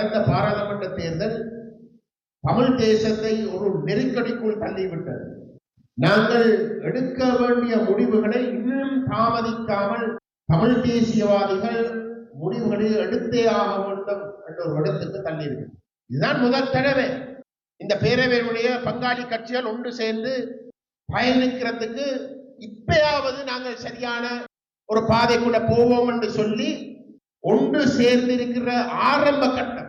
கடந்த பாராளுமன்ற தேர்தல் தமிழ் தேசத்தை ஒரு நெருக்கடிக்குள் தள்ளிவிட்டது. நாங்கள் எடுக்க வேண்டிய முடிவுகளை இன்னும் தாமதிக்காமல் தமிழ் தேசியவாதிகள் முடிவுகளை எடுத்தே ஆக வேண்டும் என்ற ஒரு இடத்துக்கு தள்ளிவிட்டது. இதுதான் முதல் தடவை. இந்த பேரவையினுடைய பங்காளி கட்சிகள் ஒன்று சேர்ந்து பயணிக்கிறதுக்கு இப்பயாவது நாங்கள் சரியான ஒரு பாதைக்குள்ள போவோம் என்று சொல்லி ஒன்று சேர்ந்திருக்கிற ஆரம்ப கட்டம்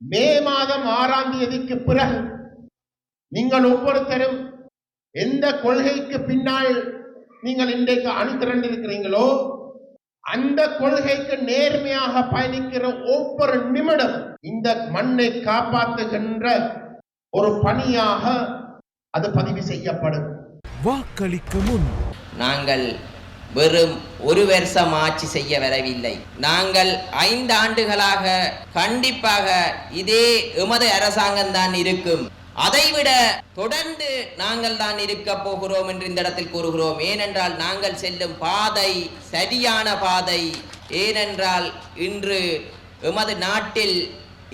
மே மாதம் ஆறாம் தேதிக்கு பிறகு நீங்கள் ஒவ்வொருத்தரும் எந்த கொள்கைக்கு பின்னால் நீங்கள் இன்றைக்கு அணிதிரண்டிருக்கிறீங்களோ அந்த கொள்கைக்கு நேர்மையாக பயணிக்கிற ஒவ்வொரு நிமிடம் இந்த மண்ணை காப்பாற்றுகின்ற ஒரு பணியாக அது பதிவு செய்யப்படும். வாக்களிக்க முன் நாங்கள் வெறும் ஒரு வருஷம் ஆட்சி செய்ய வரவில்லை. நாங்கள் ஐந்து ஆண்டுகளாக கண்டிப்பாக இதே எமது அரசாங்கம் இருக்கும். அதைவிட தொடர்ந்து நாங்கள் தான் இருக்க போகிறோம் என்று இந்த இடத்தில் கூறுகிறோம். ஏனென்றால் நாங்கள் செல்லும் பாதை சரியான பாதை. ஏனென்றால் இன்று எமது நாட்டில்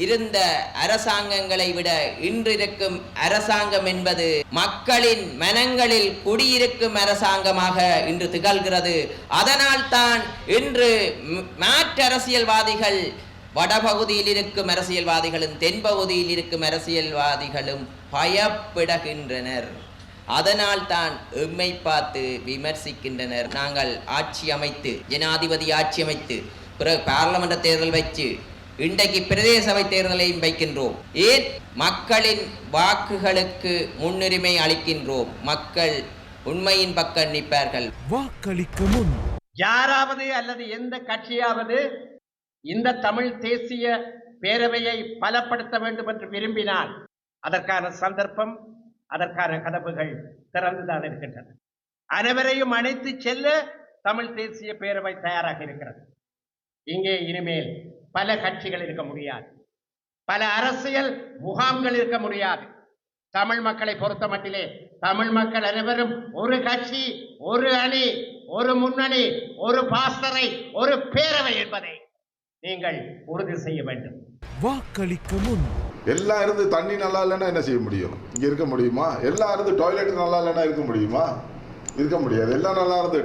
இருந்த அரசாங்கங்களை விட இன்றிருக்கும் அரசாங்கம் என்பது மக்களின் மனங்களில் குடியிருக்கும் அரசாங்கமாக இன்று திகழ்கிறது. அதனால் தான் இன்று மாற்று அரசியல்வாதிகள் வடபகுதியில் இருக்கும் அரசியல்வாதிகளும் தென்பகுதியில் இருக்கும் அரசியல்வாதிகளும் பயப்படுகின்றனர். அதனால் தான் எம்மை பார்த்து விமர்சிக்கின்றனர். நாங்கள் ஆட்சி அமைத்து ஜனாதிபதி ஆட்சி அமைத்து பிறகு பாராளுமன்ற தேர்தல் வச்சு இன்றைக்கு பிரதேச சபை தேர்தலையும் வைக்கின்றோம். ஏன்? மக்களின் வாக்குகளுக்கு முன்னுரிமை அளிக்கின்றோம். மக்கள் உண்மையின் பக்கம் நிற்பார்கள். வாக்களிக்க முன். யாராவது அல்லது எந்த கட்சியாவது இந்த தமிழ் தேசிய பேரவையை பலப்படுத்த வேண்டும் என்று விரும்பினால் அதற்கான சந்தர்ப்பம் அதற்கான கதவுகள் திறந்துதான் இருக்கின்றன. அனைவரையும் அழைத்து செல்ல தமிழ் தேசிய பேரவை தயாராக இருக்கிறது. இங்கே இனிமேல் பல கட்சிகள் இருக்க முடியாது. பல அரசியல் முகாம்கள் இருக்க முடியாது. தமிழ் மக்களை பொறுத்த மட்டிலே தமிழ் மக்கள் அனைவரும் ஒரு கட்சி ஒரு அணி ஒரு முன்னணி ஒரு பாசறை ஒரு பேரவை என்பதை நீங்கள் உறுதி செய்ய வேண்டும். வாக்களிக்க முன். எல்லாம் இருந்து தண்ணி நல்லா இல்லைன்னா என்ன செய்ய முடியும்? இங்க இருக்க முடியுமா? எல்லாம் இருந்து டாய்லெட் நல்லா இல்லைன்னா இருக்க முடியுமா? இருக்க முடியாது. எல்லாம் நல்லா இருந்து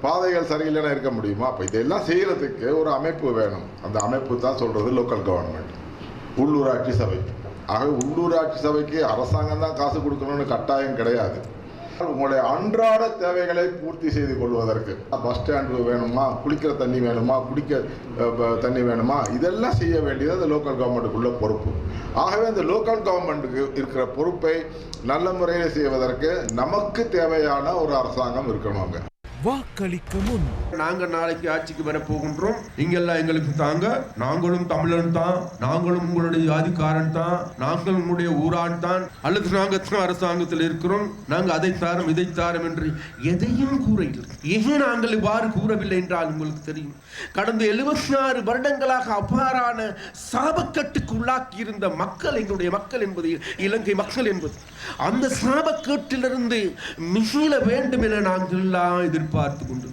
பாதைகள் சரியில்லைன்னா இருக்க முடியுமா? அப்போ இதெல்லாம் செய்கிறதுக்கு ஒரு அமைப்பு வேணும். அந்த அமைப்பு தான் சொல்கிறது லோக்கல் கவர்மெண்ட் உள்ளூராட்சி சபை. ஆகவே உள்ளூராட்சி சபைக்கு அரசாங்கம் தான் காசு கொடுக்கணும்னு கட்டாயம் கிடையாது. உங்களுடைய அன்றாட தேவைகளை பூர்த்தி செய்து கொள்வதற்கு. பஸ் ஸ்டாண்டு வேணுமா? குளிக்கிற தண்ணி வேணுமா? குடிக்க தண்ணி வேணுமா? இதெல்லாம் செய்ய வேண்டியது அந்த லோக்கல் கவர்மெண்ட்டுக்குள்ள பொறுப்பு. ஆகவே அந்த லோக்கல் கவர்மெண்ட்டுக்கு இருக்கிற பொறுப்பை நல்ல முறையில் செய்வதற்கு நமக்கு தேவையான ஒரு அரசாங்கம் இருக்கணும் அங்கே. வாக்களிக்க முன். நாங்க நாளைக்கு ஆட்சிக்கு வர போகின்றோம். இங்கெல்லாம் எங்களுக்கு தாங்க. நாங்களும் தமிழன் தான். நாங்களும் உங்களுடைய ஜாதிக்காரன் தான். நாங்கள் உங்களுடைய ஊரான் தான். அல்லது நாங்க தான் அரசாங்கத்தில் இருக்கிறோம். நாங்க அதை தாரம் இதை தாரம் என்று எதையும் கூறவில்லை. ஏன் நாங்கள் இவ்வாறு கூறவில்லை என்றால் உங்களுக்கு தெரியும். கடந்த எழுபத்தி ஆறு வருடங்களாக அவ்வாறான சாபக்கட்டுக்கு உள்ளாக்கி இருந்த மக்கள் எங்களுடைய மக்கள் என்பது இலங்கை மக்கள் என்பது அந்த சாபக்கேட்டிலிருந்து மிகில வேண்டும் என நாங்கள் எல்லாம் பார்த்து கொண்டு